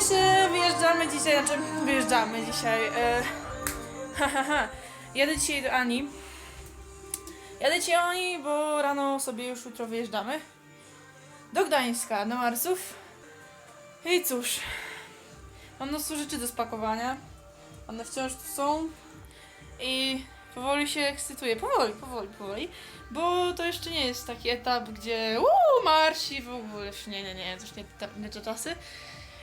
się, wyjeżdżamy dzisiaj, znaczy wyjeżdżamy dzisiaj. E, ha, ha, ha. Jadę dzisiaj do Ani. Jadę dzisiaj do Ani, bo rano sobie już jutro wyjeżdżamy. Do Gdańska, do Marsów. I cóż, mam mnóstwo rzeczy do spakowania. One wciąż tu są. I powoli się ekscytuję. Powoli, powoli, powoli. Bo to jeszcze nie jest taki etap, gdzie uuu, marsi w ogóle. Nie, nie, nie, to już nie, nie te czasy.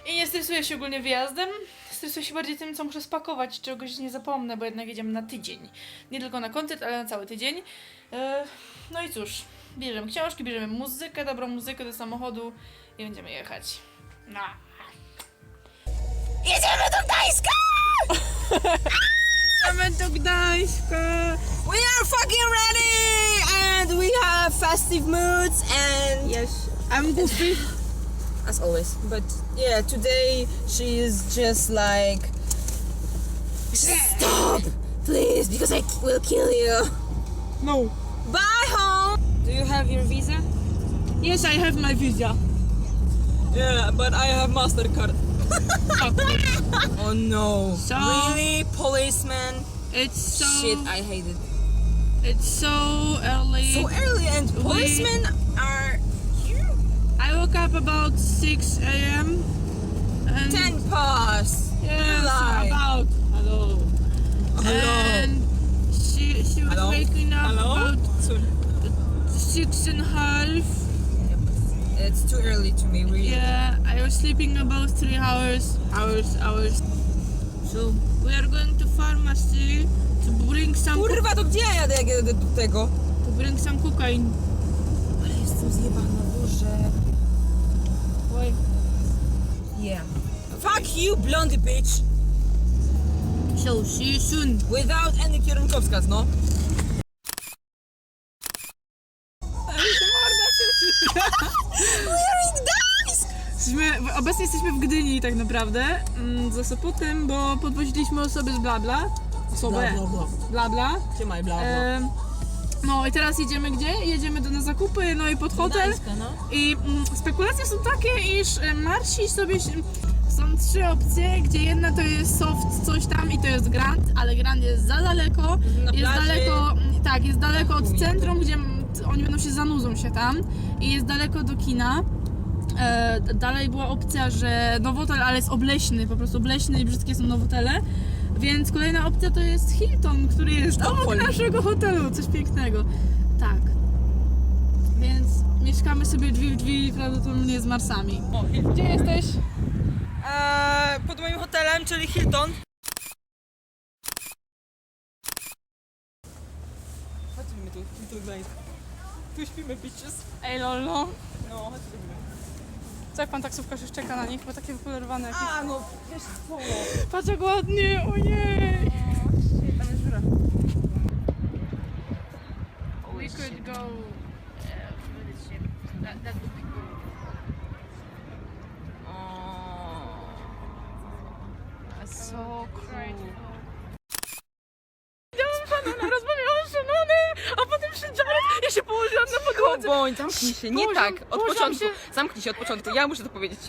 I nie stresuję się ogólnie wyjazdem. Stresuję się bardziej tym, co muszę spakować, czegoś nie zapomnę, bo jednak jedziemy na tydzień. Nie tylko na koncert, ale na cały tydzień. E, No i cóż, bierzemy książki, bierzemy muzykę, dobrą muzykę do samochodu i będziemy jechać. No. Jedziemy do Gdańska! Jedziemy do Gdańska! We are fucking ready! And we have festive moods and... Yes, I'm goofy. As always. But yeah, today she is just like... Stop! Please, because I will kill you. No. Bye home! Do you have your visa? Yes, I have my visa. Yeah, but I have MasterCard. oh no. So- really? Policeman? It's so Shit, I hate it. it's so early. So early and We- policemen are here? I woke up about 6 a.m. and 10 past. yes, about hello. And she she was Hello? waking up Hello? about Soon. six and a half. It's too early to me, really. Yeah, I was sleeping about three hours, hours, hours. So we are going to pharmacy to bring some Kurwa, to gdzie ja jadę, jak jadę do tego? to bring some cocaine. Ale jestem zjebana, Boże. Fuck you, blondie bitch! So see you soon. Without any kierunkowskaz, no. Jesteśmy, obecnie jesteśmy w Gdyni tak naprawdę, mm, za Sopotem, bo podwoziliśmy osoby z Blabla. Osobę. bla. Blabla. Trzymaj, bla, bla. Em, no i teraz jedziemy gdzie? Jedziemy do, na zakupy, no i pod hotel. Gdańska, no. I mm, spekulacje są takie, iż e, Marsi sobie... się- Są trzy opcje, gdzie jedna to jest soft coś tam i to jest Grand, ale Grand jest za daleko. Na jest plaży. daleko, tak, jest daleko od centrum, gdzie oni będą się zanudzą się tam i jest daleko do kina. E, d- dalej była opcja, że nowotel, ale jest obleśny, po prostu obleśny i brzydkie są nowotele. Więc kolejna opcja to jest Hilton, który jest obok Sztokholm. naszego hotelu, coś pięknego. Tak. Więc mieszkamy sobie drzwi w drzwi prawdopodobnie z Marsami. Gdzie jesteś? Eee, pod moim hotelem, czyli Hilton. Chodźmy tu, tu Gdańsk. Tu śpimy, bitches. Ej lolo. No, chodźmy. Co jak pan taksówkarz już czeka na nich, bo takie wypolerowane jakieś. A, no, wiesz co? Patrz jak ładnie, ojej. Tam jest żura. We could go podłodze. Bądź, zamknij się, nie tak, od początku. Zamknij się od początku, ja muszę to powiedzieć.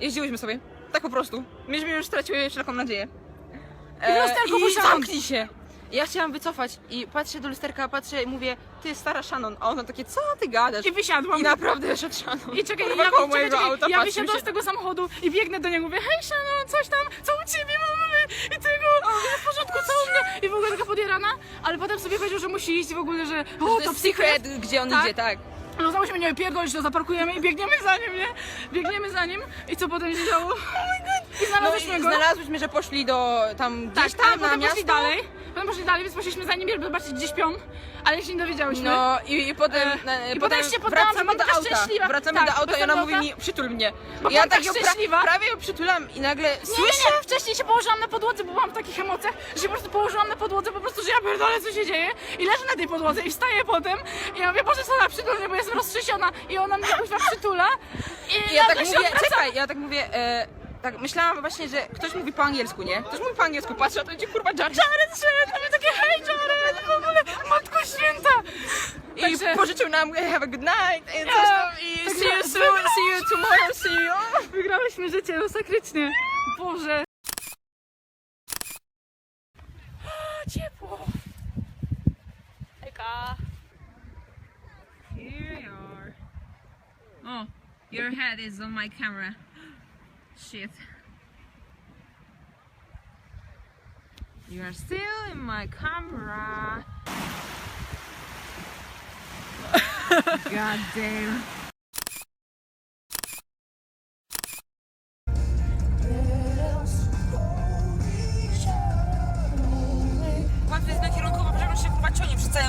Jeździłyśmy sobie, tak po prostu. Myśmy już straciły wszelką nadzieję. I w lusterko i musiałam. zamknij się! Ja chciałam wycofać i patrzę do lusterka, patrzę i mówię, ty stara Shannon, a ona takie, co ty gadasz? I wysiadłam. I naprawdę wyszedł Shannon. I czekaj, ja, koło czekaj, mojego czekaj, auta ja patrzył wysiadłam się. z tego samochodu i biegnę do niego, mówię, hej Shannon, coś tam, co u ciebie mamy? I tego, w porządku, co u mnie? I w ogóle taka podjarana, ale potem sobie powiedział, że musi iść w ogóle, że o, To to jest gdzie on Tak? idzie, tak. No znowu się nie pierdolić, to zaparkujemy i biegniemy za nim, nie? Biegniemy za nim i co potem się działo? I No znalazłyśmy i go. znalazłyśmy, że poszli do tam tak, gdzieś ale tam na potem miasto. poszli dalej. Potem poszli dalej, więc poszliśmy za nim, żeby zobaczyć gdzie śpią, ale się nie dowiedziałyśmy. No i, i potem, E, na- i potem się poddałam, wracamy że do auta. szczęśliwa. Wracamy Tak, do auta i ona do mówi auta. mi przytul mnie. Bo ja byłam tak ją szczęśliwa. prawie ją przytulam i nagle Nie, słyszę. nie, nie, wcześniej się położyłam na podłodze, bo byłam w takich emocjach, że się po prostu położyłam na podłodze, po prostu, że ja pierdolę, co się dzieje i leżę na tej podłodze i wstaję potem i ja mówię, Boże, co ona przytulnie, bo jestem roztrzęsiona i ona mnie kuźwa przytula i I ja tak się mówię, odwracam. czekaj, ja tak mówię, e, tak myślałam właśnie, że ktoś mówi po angielsku, nie? Ktoś mówi po angielsku, patrzę, a to idzie kurwa Jared. Jared szedł, a my takie, hej Jared, w ogóle, Matko Święta. I Także- pożyczył nam have a good night i coś tam i także see you soon, see you tomorrow, see you. Wygrałyśmy życie masakrycznie. Boże. Ciepło. Eka. Here you are. Oh, your head is on my camera. Shit. You are still in my camera. God damn.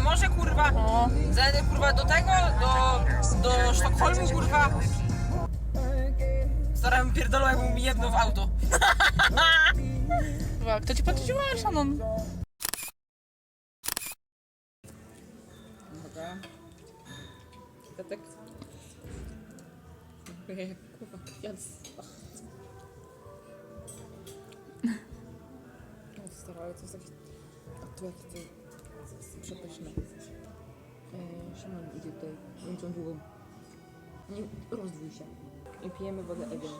Morze, kurwa. O, Zajadę kurwa do tego, do, do Sztokholmu kurwa. Stara mi pierdolą mi jedno w auto. chyba, kto ci podchodził, Shannon? Uwaga. Kwiatek. Kurwa, kwiat. O, stara, ale to jest taki... A tu jaki to przepyszne. Eee, idzie tutaj, on długo. Nie, rozdwój się. I pijemy wodę Evian.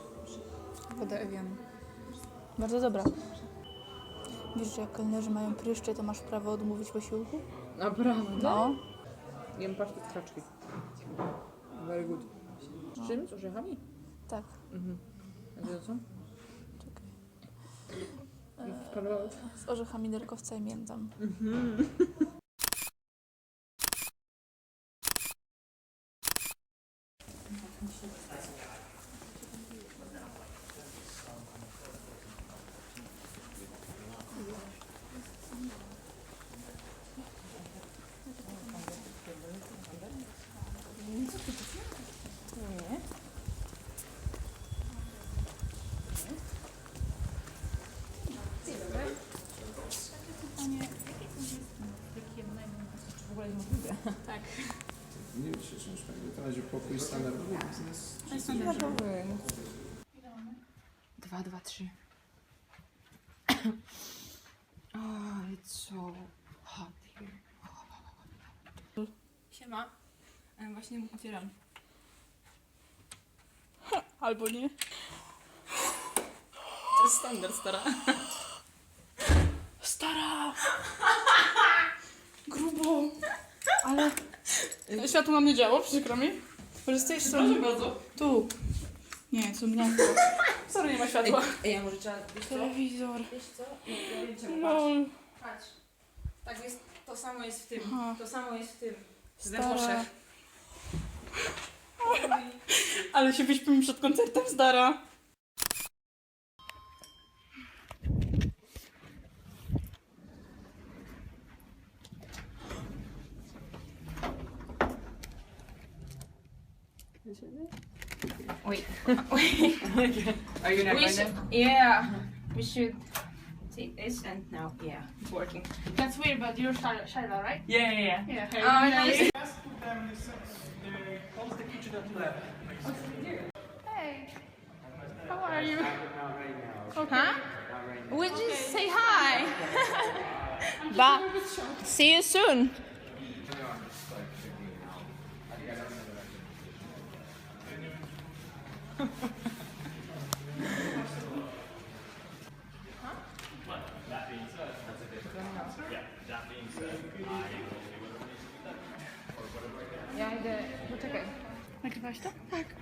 Woda Evian. Bardzo dobra. Wiesz, że jak kelnerzy mają pryszcze, to masz prawo odmówić posiłku? Naprawdę? No. Jem pasztet z kaczki. Very good. Z czym? Z orzechami? Tak. Mhm. A co? Czekaj. Kawałek. Z orzechami nerkowca i miętą. Nie wiem, czy książka nie to razie pokój standardowy biznes. Dwa, dwa, trzy. Oh, it's so hot here. Siema. E, Właśnie otwieram. Albo nie. To jest standard, stara. Stara! Grubo! Ale... Światło nam nie działo, przykro mi. Może z tej strony. bardzo. Tu. Nie, tu mnie. Sorry, nie ma światła. Ej, a może trzeba... Wiesz co? Telewizor. Wiesz co? Ja, ja wiem czemu. Patrz. Lol. Patrz. Tak jest, to samo jest w tym. Aha. To samo jest w tym. Stara. Włoszech. Ale się wyśpimy przed koncertem, stara. Wait. Wait. Are you not We going should, to? yeah, we should take this and now, yeah, it's working. That's weird, but you're Shyla, Shyla right? Yeah, yeah, Yeah. Oh, nice. Oh, hey. How are you? Huh? We just say hi. Bye. See you soon. Ja idę... Poczekaj. Nagrywasz to? Tak.